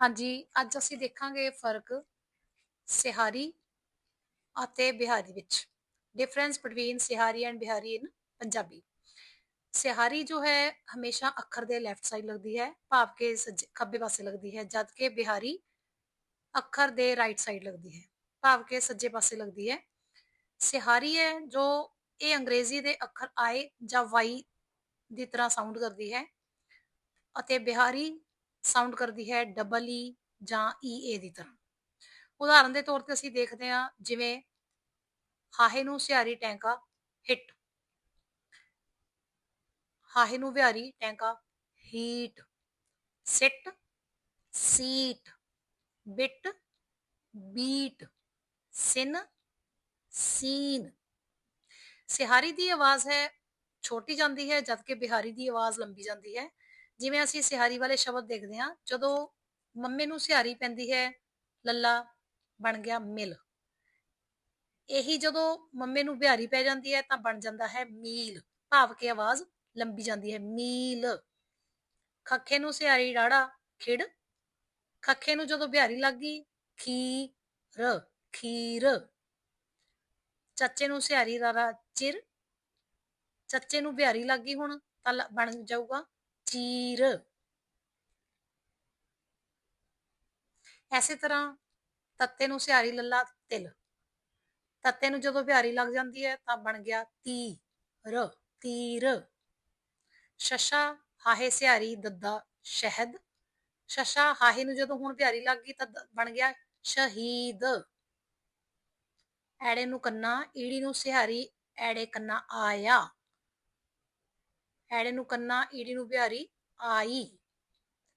ਹਾਂਜੀ, ਅੱਜ ਅਸੀਂ ਦੇਖਾਂਗੇ ਫ਼ਰਕ ਸਿਹਾਰੀ ਅਤੇ ਬਿਹਾਰੀ ਵਿੱਚ। Difference between sihari and bihari in Punjabi. ਸਿਹਾਰੀ ਜੋ ਹੈ, ਹਮੇਸ਼ਾ ਅੱਖਰ ਦੇ ਲੈਫਟ ਸਾਈਡ ਲੱਗਦੀ ਹੈ, ਭਾਵ ਕੇ ਸੱਜੇ, ਖੱਬੇ ਪਾਸੇ ਲੱਗਦੀ ਹੈ, ਜਦ ਕਿ ਬਿਹਾਰੀ ਅੱਖਰ ਦੇ ਰਾਈਟ ਸਾਈਡ ਲੱਗਦੀ ਹੈ, ਭਾਵ ਕੇ ਸੱਜੇ ਪਾਸੇ ਲੱਗਦੀ ਹੈ। ਸਿਹਾਰੀ ਹੈ, ਜੋ ਇਹ ਅੰਗਰੇਜ਼ੀ ਦੇ ਅੱਖਰ ਆਏ ਜਾਂ ਵਾਈ ਦੀ ਤਰ੍ਹਾਂ ਸਾਊਂਡ ਕਰਦੀ ਹੈ ਅਤੇ ਬਿਹਾਰੀ ਸਾਊਂਡ ਕਰਦੀ ਹੈ ਡਬਲ ਈ e ਜਾਂ ਈ ਏ ਦੀ ਤਰ੍ਹਾਂ। ਉਦਾਹਰਨ ਦੇ ਤੌਰ ਤੇ ਅਸੀਂ ਦੇਖਦੇ ਹਾਂ, ਜਿਵੇਂ ਹਾਹੇ ਨੂੰ ਸਿਹਾਰੀ ਟੈਂਕਾ ਹਿੱਟ ਹਾਹੇ ਨੂੰ ਬਿਹਾਰੀ ਟੈਂਕਾ heat sit seat bit beat sin seen ਸਿਹਾਰੀ ਦੀ ਆਵਾਜ਼ ਹੈ, ਛੋਟੀ ਜਾਂਦੀ ਹੈ, ਜਦਕਿ ਬਿਹਾਰੀ ਦੀ ਆਵਾਜ਼ ਲੰਬੀ ਜਾਂਦੀ ਹੈ। ਜਿਵੇਂ ਅਸੀਂ ਸਿਹਾਰੀ ਵਾਲੇ ਸ਼ਬਦ ਦੇਖਦੇ ਹਾਂ, ਜਦੋਂ ਮੰਮੇ ਨੂੰ ਸਿਹਾਰੀ ਪੈਂਦੀ ਹੈ, ਲੱਲਾ ਬਣ ਗਿਆ ਮਿਲ। ਇਹੀ ਜਦੋਂ ਮੰਮੇ ਨੂੰ ਬਿਹਾਰੀ ਪੈ ਜਾਂਦੀ ਹੈ, ਤਾਂ ਬਣ ਜਾਂਦਾ ਹੈ ਮੀਲ। ਭਾਵ ਕਿ ਆਵਾਜ਼ ਲੰਬੀ ਜਾਂਦੀ ਹੈ, ਮੀਲ। ਖੱਖੇ ਨੂੰ ਸਿਹਾਰੀ ਡਾੜਾ ਖਿੜ। ਖੱਖੇ ਨੂੰ ਜਦੋਂ ਬਿਹਾਰੀ ਲੱਗ ਗਈ, ਖੀਰ ਖੀਰ। ਚੱਚੇ ਨੂੰ ਸਿਹਾਰੀ ਰਾਰਾ ਚਿਰ। ਚੱਚੇ ਨੂੰ ਬਿਹਾਰੀ ਲੱਗ ਗਈ ਹੁਣ, ਤਾਂ ਬਣ ਜਾਊਗਾ ਚੀਰ ਐਸੇ ਤਰ੍ਹਾਂ ਤੱਤੇ ਨੂੰ ਸਿਹਾਰੀ ਲੱਲਾ ਤਿਲ। ਤੱਤੇ ਨੂੰ ਜਦੋਂ ਬਿਹਾਰੀ ਲੱਗ ਜਾਂਦੀ ਹੈ ਤਾਂ ਬਣ ਗਿਆ ਤੀ ਰ ਤੀਰ। ਸ਼ਸ਼ਾ ਹਾਹੇ ਸਿਹਾਰੀ ਦੱਦਾ ਸ਼ਹਿਦ। ਸ਼ਸ਼ਾ ਹਾਹੇ ਨੂੰ ਜਦੋਂ ਹੁਣ ਬਿਹਾਰੀ ਲੱਗ ਗਈ ਤਾਂ ਬਣ ਗਿਆ ਸ਼ਹੀਦ। ਐੜੇ ਨੂੰ ਕੰਨਾ, ਈੜੀ ਨੂੰ ਸਿਹਾਰੀ ਐੜੇ ਕੰਨਾ ਆਇਆ। ਐੜੇ ਨੂੰ ਕੰਨਾ ਈੜੀ ਨੂੰ ਬਿਹਾਰੀ ਆਈ।